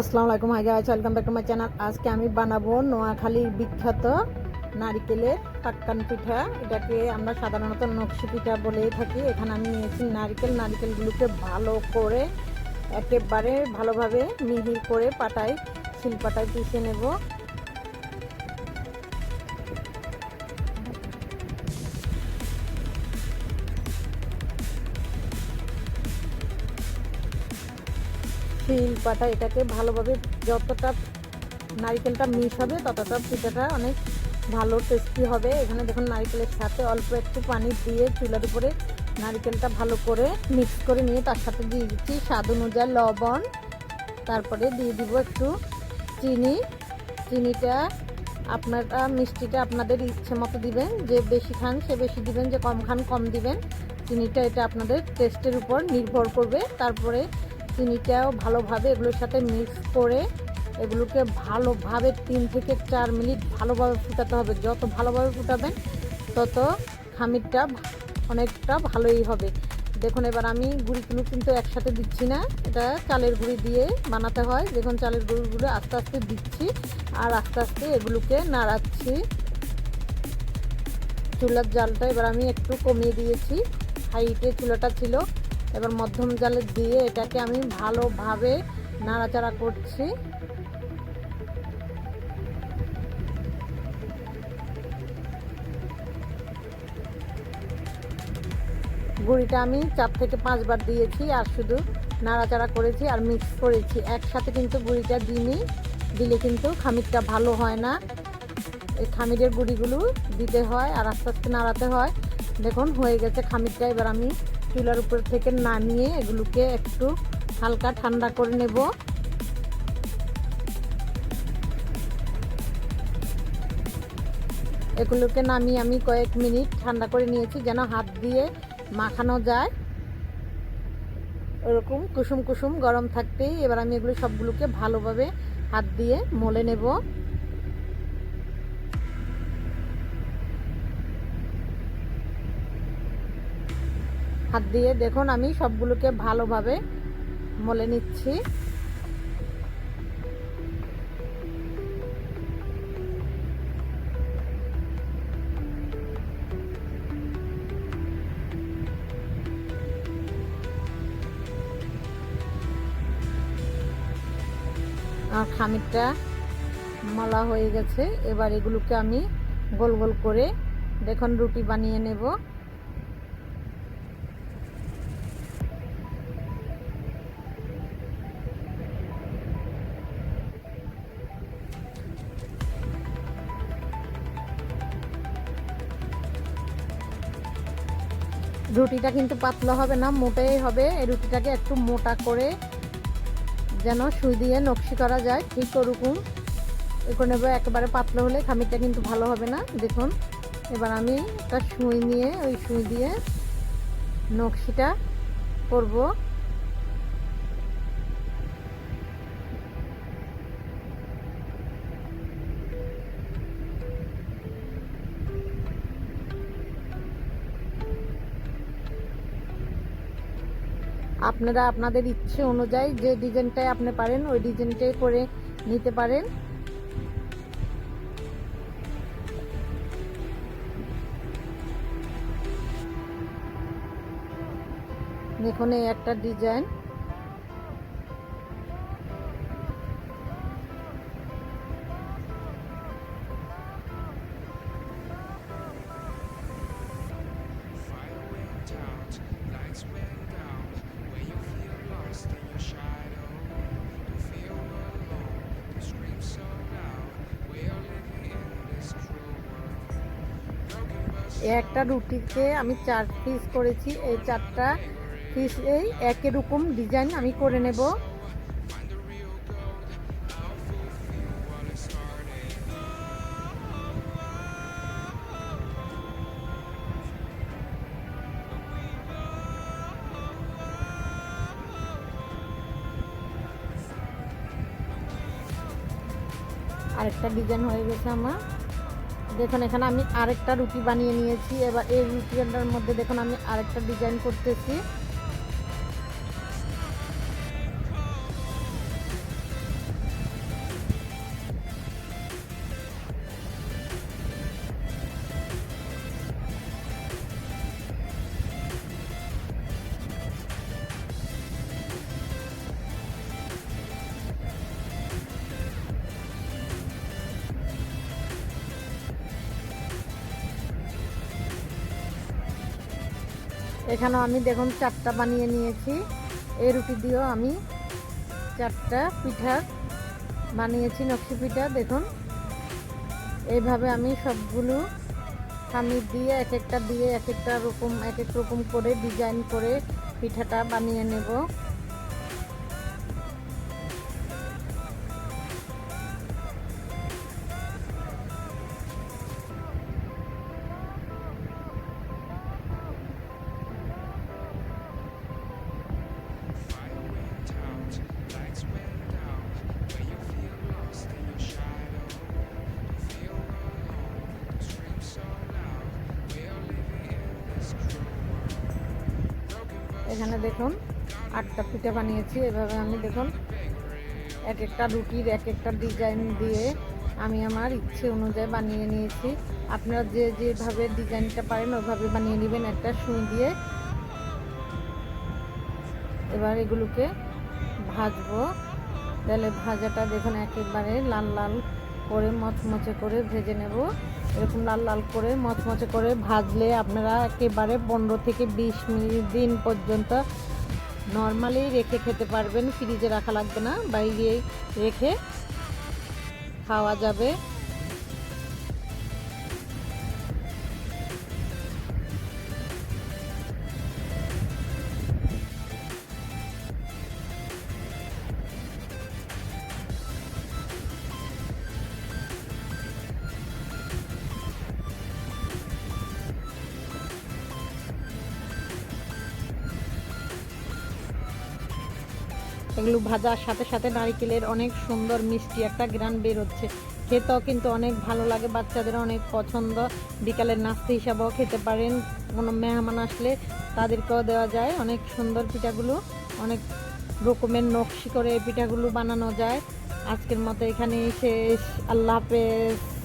আসসালামু আলাইকুম hi guys welcome back to my channel আজকে আমি বানাবো নোয়াখালীর বিখ্যাত নারিকেলের পাক্কান পিঠা। এটাকে আমরা সাধারণত নকশি পিঠা বলেই থাকি। এখানে আমি নিয়েছি নারিকেল। নারিকেলগুলোকে ভালো করে একেবারে ভালোভাবে মিহি করে পাটায় শিলপাটায় পিষে নেব। শিল পাটা এটাকে ভালোভাবে যতটা নারিকেলটা মিশ হবে, ততটা পিঠাটা অনেক ভালো টেস্টি হবে। এখানে দেখুন নারিকেলের সাথে অল্প একটু পানি দিয়ে চুলার উপরে নারিকেলটা ভালো করে মিক্স করে নিয়ে তার সাথে দিয়ে দিচ্ছি স্বাদ অনুযায়ী লবণ। তারপরে দিয়ে দিব একটু চিনি। চিনিটা আপনারা, মিষ্টিটা আপনাদের ইচ্ছে মতো দিবেন, যে বেশি খান সে বেশি দিবেন, যে কম খান কম দিবেন। চিনিটা এটা আপনাদের টেস্টের উপর নির্ভর করবে। তারপরে চিনিটাও ভালোভাবে এগুলোর সাথে মিক্স করে এগুলোকে ভালোভাবে তিন থেকে চার মিনিট ভালোভাবে ফুটাতে হবে। যত ভালোভাবে ফুটাবেন, তত খামিরটা অনেকটা ভালোই হবে। দেখুন, এবার আমি গুঁড়িগুলো কিন্তু একসাথে দিচ্ছি না। এটা চালের গুঁড়ি দিয়ে বানাতে হয়। দেখুন, চালের গুঁড়িগুলো আস্তে আস্তে দিচ্ছি আর আস্তে আস্তে এগুলোকে নাড়াচ্ছি। চুলার জালটা এবার আমি একটু কমিয়ে দিয়েছি। হাইটে চুলাটা ছিল। এবার মধ্যম জালে দিয়ে এটাকে আমি ভালোভাবে নাড়াচাড়া করছি। গুঁড়িটা আমি চার থেকে পাঁচবার দিয়েছি আর শুধু নাড়াচাড়া করেছি আর মিক্স করেছি। একসাথে কিন্তু গুঁড়িটা দিইনি, দিলে কিন্তু খামিরটা ভালো হয় না। এই খামিরের গুঁড়িগুলো দিতে হয় আর আস্তে আস্তে নাড়াতে হয়। দেখুন হয়ে গেছে খামিরটা, এবার আমি চুলার উপর থেকে নামিয়ে এগুলোকে একটু হালকা ঠান্ডা করে নেব। এগুলোকে নামিয়ে আমি কয়েক মিনিট ঠান্ডা করে নিয়েছি যেন হাত দিয়ে মাখানো যায়। ওরকম কুসুম কুসুম গরম থাকতেই এবার আমি এগুলো সবগুলোকে ভালোভাবে হাত দিয়ে মলে নেব। হাত দিয়ে দেখুন, আমি সবগুলোকে ভালোভাবে মলে নিচ্ছি। আর খামিরটা মলা হয়ে গেছে। এবার এগুলোকে আমি গোল গোল করে, দেখুন, রুটি বানিয়ে নেব। রুটিটা কিন্তু পাতলা হবে না, মোটাই হবে। এই রুটিটাকে একটু মোটা করে যেন সুই দিয়ে নকশি করা যায়, ঠিক ওরকম। এখানে এবার একেবারে পাতলা হলে খামিরটা কিন্তু ভালো হবে না। দেখুন, এবার আমি একটা সুই নিয়ে, ওই সুই দিয়ে নকশিটা করব। আপনারা আপনাদের ইচ্ছে অনুযায়ী যে ডিজাইনটাই আপনি পারেন, ওই ডিজাইনটাই করে নিতে পারেন। দেখুন, এই একটা ডিজাইন। একটা রুটিতে আমি চার পিস করেছি এই চারটা পিস এই একই রকম ডিজাইন আমি করে নেব. আরেকটা ডিজাইন হয়ে গেছে আমার দেখুন, এখানে আমি আরেকটা রুটি বানিয়ে নিয়েছি। এবার এই রুটিটার মধ্যে দেখুন, আমি আরেকটা ডিজাইন করতেছি। এখানেও আমি দেখুন চারটা বানিয়ে নিয়েছি। এই রুটি দিয়েও আমি চারটা পিঠা বানিয়েছি, নকশি পিঠা, দেখুন। এইভাবে আমি সবগুলো খামির দিয়ে এক একটা দিয়ে এক একটা রকম, এক এক রকম করে ডিজাইন করে পিঠাটা বানিয়ে নেব। এখানে দেখুন, আটটা পিঠা বানিয়েছি। এভাবে আমি দেখুন, এক একটা রুটির, এক একটা ডিজাইন দিয়ে আমি আমার ইচ্ছে অনুযায়ী বানিয়ে নিয়েছি। আপনারা যে যেভাবে ডিজাইনটা পারেন ওইভাবে বানিয়ে নেবেন। একটা সুই দিয়ে এবার এগুলোকে ভাজবো। তাহলে ভাজাটা দেখুন, একেবারে লাল লাল করে, মচমচে করে ভেজে নেব। এরকম লাল লাল করে, মচমচে করে ভাজলে আপনারা একেবারে পনেরো থেকে বিশ মিনিট দিন পর্যন্ত নর্মালি রেখে খেতে পারবেন, ফ্রিজে রাখা লাগবে না, বাইরে রেখে খাওয়া যাবে। এগুলো ভাজার সাথে সাথে নারিকেলের অনেক সুন্দর মিষ্টি একটা গ্রান বেরোচ্ছে। খেতেও কিন্তু অনেক ভালো লাগে, বাচ্চাদের অনেক পছন্দ। বিকালের নাস্তা হিসাবেও খেতে পারেন। কোনো মেহমান আসলে তাদেরকেও দেওয়া যায়। অনেক সুন্দর পিঠাগুলো, অনেক রকমের নকশি করে পিঠাগুলো বানানো যায়। আজকের মতো এখানেই শেষ। আল্লাহ হাফেজ।